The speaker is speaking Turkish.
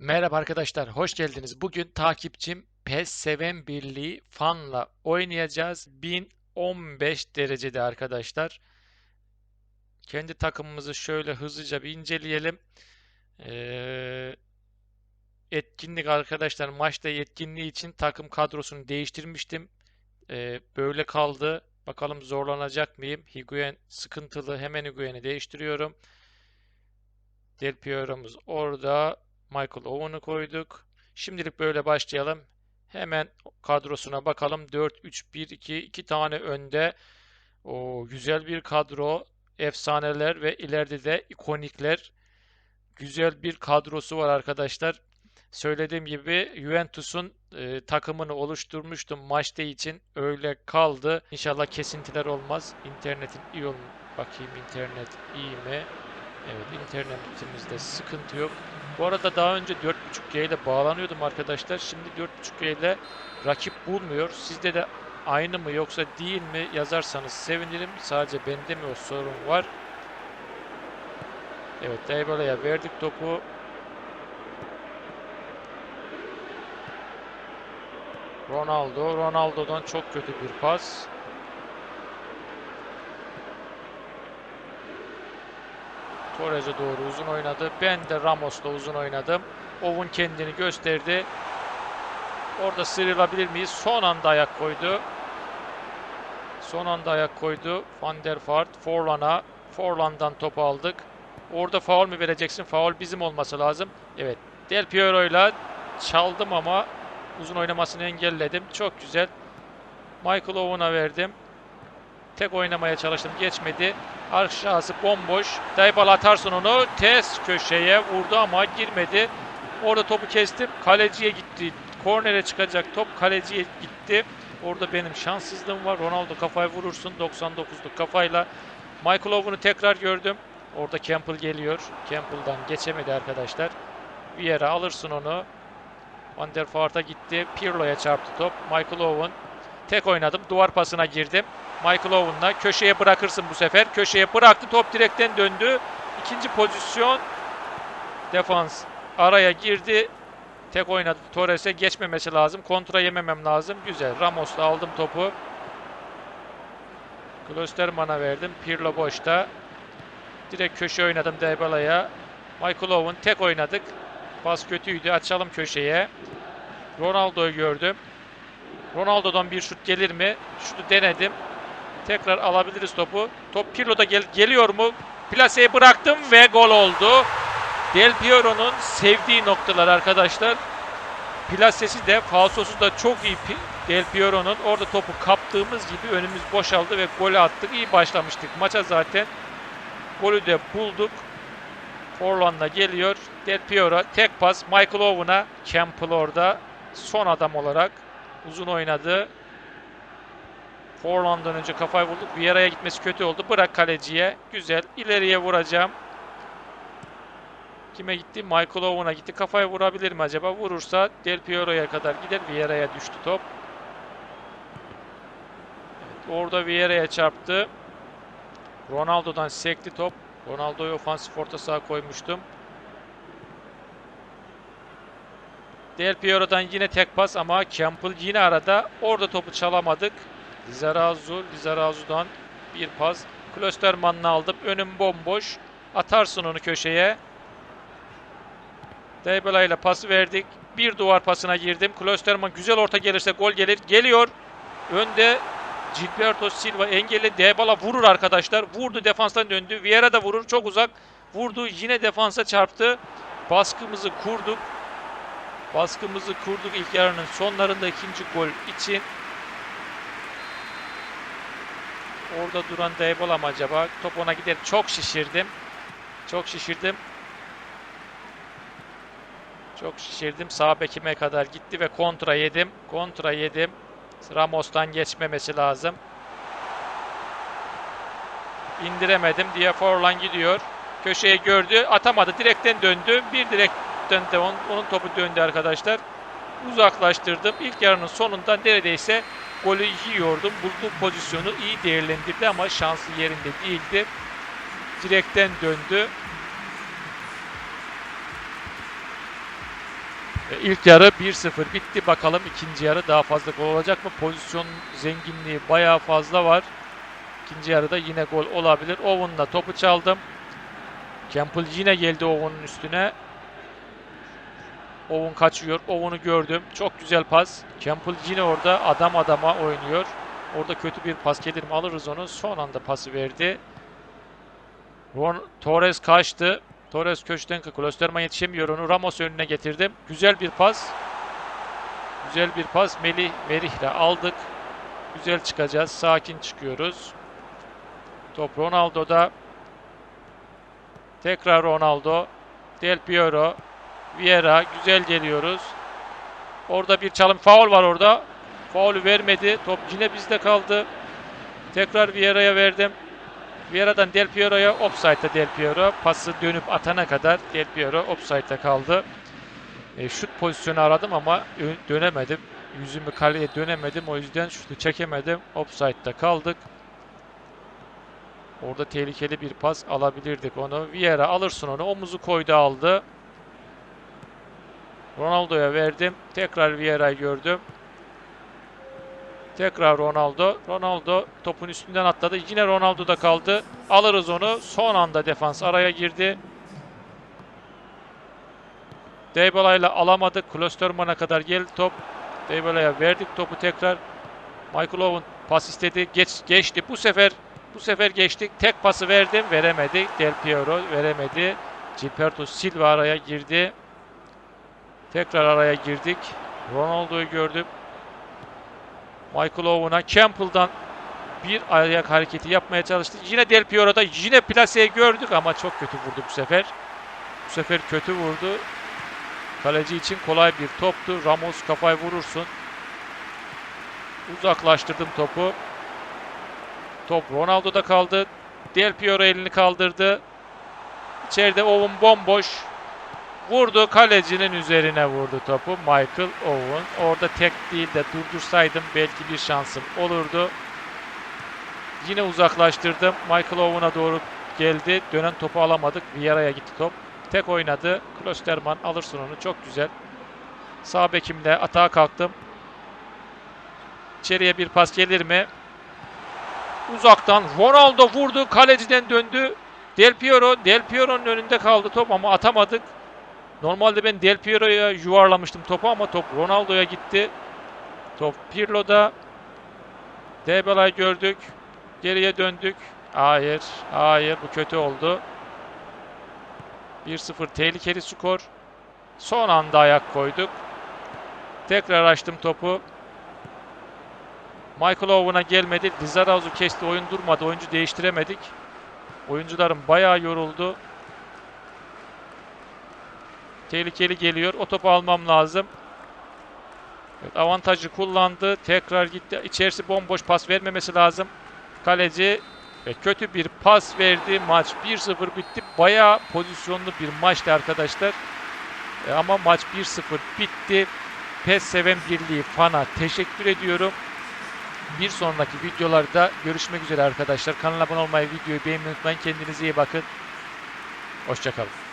Merhaba arkadaşlar, hoş geldiniz. Bugün takipçim PES Seven Birliği fanla oynayacağız. 1015 derecede arkadaşlar. Kendi takımımızı şöyle hızlıca bir inceleyelim. Ee, etkinlik arkadaşlar, maçta etkinliği için takım kadrosunu değiştirmiştim. Ee, böyle kaldı. Bakalım zorlanacak mıyım? Higuain sıkıntılı. Hemen Higuain'i değiştiriyorum. Del orada. Michael Owen'ı koyduk. Şimdilik böyle başlayalım. Hemen kadrosuna bakalım. 4-3-1-2 iki tane önde. O güzel bir kadro. Efsaneler ve ileride de ikonikler. Güzel bir kadrosu var arkadaşlar. Söylediğim gibi Juventus'un e, takımını oluşturmuştum maçta için. Öyle kaldı. İnşallah kesintiler olmaz. İnternetin iyi olun. Bakayım internet iyi mi? Evet internetimizde sıkıntı yok. Bu arada daha önce 4.5G ile bağlanıyordum arkadaşlar. Şimdi 4.5G ile rakip bulmuyor. Sizde de aynı mı yoksa değil mi yazarsanız sevinirim. Sadece bende mi o sorun var? Evet Dybala'ya verdik topu. Ronaldo. Ronaldo'dan çok kötü bir pas. Torres'e doğru uzun oynadı. Ben de Ramos'la uzun oynadım. Owen kendini gösterdi. Orada sıyrılabilir miyiz? Son anda ayak koydu. Son anda ayak koydu. Van der Vaart. Forlan'a. Forlan'dan topu aldık. Orada faul mü vereceksin? Faul bizim olması lazım. Evet. Del Piero'yla çaldım ama uzun oynamasını engelledim. Çok güzel. Michael Owen'a verdim. Tek oynamaya çalıştım. Geçmedi. Aşağısı bomboş. Daybal atarsın onu. Ters köşeye vurdu ama girmedi. Orada topu kestim. Kaleciye gitti. Kornere çıkacak top kaleciye gitti. Orada benim şanssızlığım var. Ronaldo kafayı vurursun. 99'luk kafayla. Michael Owen'u tekrar gördüm. Orada Campbell geliyor. Campbell'dan geçemedi arkadaşlar. Yere alırsın onu. Van der Vaart'a gitti. Pirlo'ya çarptı top. Michael Owen. Tek oynadım. Duvar pasına girdim. Michael Owen'la köşeye bırakırsın bu sefer. Köşeye bıraktı. Top direkten döndü. İkinci pozisyon. Defans araya girdi. Tek oynadı. Torres'e geçmemesi lazım. Kontra yememem lazım. Güzel. Ramos'la aldım topu. Klosterman'a verdim. Pirlo boşta. Direkt köşe oynadım Dybala'ya. Michael Owen tek oynadık. Pas kötüydü. Açalım köşeye. Ronaldo'yu gördüm. Ronaldo'dan bir şut gelir mi? Şutu denedim. Tekrar alabiliriz topu. Top Pirlo'da gel geliyor mu? Plaseyi bıraktım ve gol oldu. Del Piero'nun sevdiği noktalar arkadaşlar. Plasesi de falsosu da çok iyi Del Piero'nun. Orada topu kaptığımız gibi önümüz boşaldı ve golü attık. İyi başlamıştık maça zaten. Golü de bulduk. Forlan'la geliyor. Del Piero tek pas Michael Owen'a. Campbell orada son adam olarak uzun oynadı. Forlan'dan önce kafayı vurduk. Vieira'ya gitmesi kötü oldu. Bırak kaleciye. Güzel. İleriye vuracağım. Kime gitti? Michael Owen'a gitti. Kafaya vurabilir mi acaba? Vurursa Del Piero'ya kadar gider. Vieira'ya düştü top. Evet, orada Vieira'ya çarptı. Ronaldo'dan sekti top. Ronaldo'yu ofansif orta saha koymuştum. Del Piero'dan yine tek pas ama Campbell yine arada. Orada topu çalamadık. Lizarazu, Lizarazu'dan bir pas. Klosterman'la aldım. Önüm bomboş. Atarsın onu köşeye. Dybala ile pas verdik. Bir duvar pasına girdim. Klosterman güzel orta gelirse gol gelir. Geliyor. Önde Gilberto Silva engelli. Dybala vurur arkadaşlar. Vurdu defanstan döndü. Vieira da vurur. Çok uzak. Vurdu. Yine defansa çarptı. Baskımızı kurduk. Baskımızı kurduk ilk yarının sonlarında ikinci gol için. Orada duran Dybala mı acaba? Top ona gider. Çok şişirdim. Çok şişirdim. Çok şişirdim. Sağ bekime kadar gitti ve kontra yedim. Kontra yedim. Ramos'tan geçmemesi lazım. İndiremedim diye Forlan gidiyor. Köşeye gördü. Atamadı. Direkten döndü. Bir direkten de onun, onun topu döndü arkadaşlar. Uzaklaştırdım. İlk yarının sonunda neredeyse golü yiyordum. Bulduğu pozisyonu iyi değerlendirdi ama şansı yerinde değildi. Direkten döndü. E, İlk yarı 1-0 bitti. Bakalım ikinci yarı daha fazla gol olacak mı? Pozisyon zenginliği bayağı fazla var. İkinci yarıda yine gol olabilir. Owen'la topu çaldım. Campbell yine geldi Owen'un üstüne. Owen kaçıyor. Owen'u gördüm. Çok güzel pas. Campbell yine orada adam adama oynuyor. Orada kötü bir pas gelir mi alırız onu. Son anda pası verdi. Ron, Torres kaçtı. Torres köşeden Klosterman yetişemiyor onu. Ramos önüne getirdim. Güzel bir pas. Güzel bir pas. Melih Merih'le aldık. Güzel çıkacağız. Sakin çıkıyoruz. Top Ronaldo'da. Tekrar Ronaldo. Del Piero. Vieira. Güzel geliyoruz. Orada bir çalım. Faul var orada. Faulü vermedi. Top yine bizde kaldı. Tekrar Vieira'ya verdim. Vieira'dan Del Piero'ya offside'da Del Piero. Pası dönüp atana kadar Del Piero offside'da kaldı. E, şut pozisyonu aradım ama dönemedim. Yüzümü kaleye dönemedim. O yüzden şutu çekemedim. Offside'da kaldık. Orada tehlikeli bir pas alabilirdik onu. Vieira alırsın onu. Omuzu koydu aldı. Ronaldo'ya verdim. Tekrar Vieira'yı gördüm. Tekrar Ronaldo. Ronaldo topun üstünden atladı. Yine Ronaldo'da kaldı. Alırız onu. Son anda defans araya girdi. Dybala ile alamadık. Klosterman'a kadar geldi top. Dybala'ya verdik topu tekrar. Michael Owen pas istedi. Geç, geçti. Bu sefer bu sefer geçtik. Tek pası verdim. Veremedik. Del Piero veremedi. Gilberto Silva araya girdi. Tekrar araya girdik. Ronaldo'yu gördüm. Michael Owen'a Campbell'dan bir ayak hareketi yapmaya çalıştı. Yine Del Piero'da yine plaseyi gördük ama çok kötü vurdu bu sefer. Bu sefer kötü vurdu. Kaleci için kolay bir toptu. Ramos kafayı vurursun. Uzaklaştırdım topu. Top Ronaldo'da kaldı. Del Piero elini kaldırdı. İçeride Owen bomboş. Vurdu kalecinin üzerine vurdu topu Michael Owen. Orada tek değil de durdursaydım belki bir şansım olurdu. Yine uzaklaştırdım. Michael Owen'a doğru geldi. Dönen topu alamadık. Vieira'ya gitti top. Tek oynadı. Klosterman alırsın onu. Çok güzel. Sağ bekimle atağa kalktım. İçeriye bir pas gelir mi? Uzaktan Ronaldo vurdu. Kaleciden döndü. Del Piero. Del Piero'nun önünde kaldı top ama atamadık. Normalde ben Del Piero'ya yuvarlamıştım topu ama top Ronaldo'ya gitti. Top Pirlo'da. Dybala'yı gördük. Geriye döndük. Hayır. Hayır. Bu kötü oldu. 1-0 tehlikeli skor. Son anda ayak koyduk. Tekrar açtım topu. Michael Owen'a gelmedi. Lizarazu kesti. Oyun durmadı. Oyuncu değiştiremedik. Oyuncularım bayağı yoruldu. Tehlikeli geliyor. O topu almam lazım. Evet, avantajı kullandı. Tekrar gitti. İçerisi bomboş pas vermemesi lazım. Kaleci ve kötü bir pas verdi. Maç 1-0 bitti. Bayağı pozisyonlu bir maçtı arkadaşlar. E, ama maç 1-0 bitti. PES Seven Birliği Fan'a teşekkür ediyorum. Bir sonraki videolarda görüşmek üzere arkadaşlar. Kanala abone olmayı, videoyu beğenmeyi unutmayın. Kendinize iyi bakın. Hoşçakalın.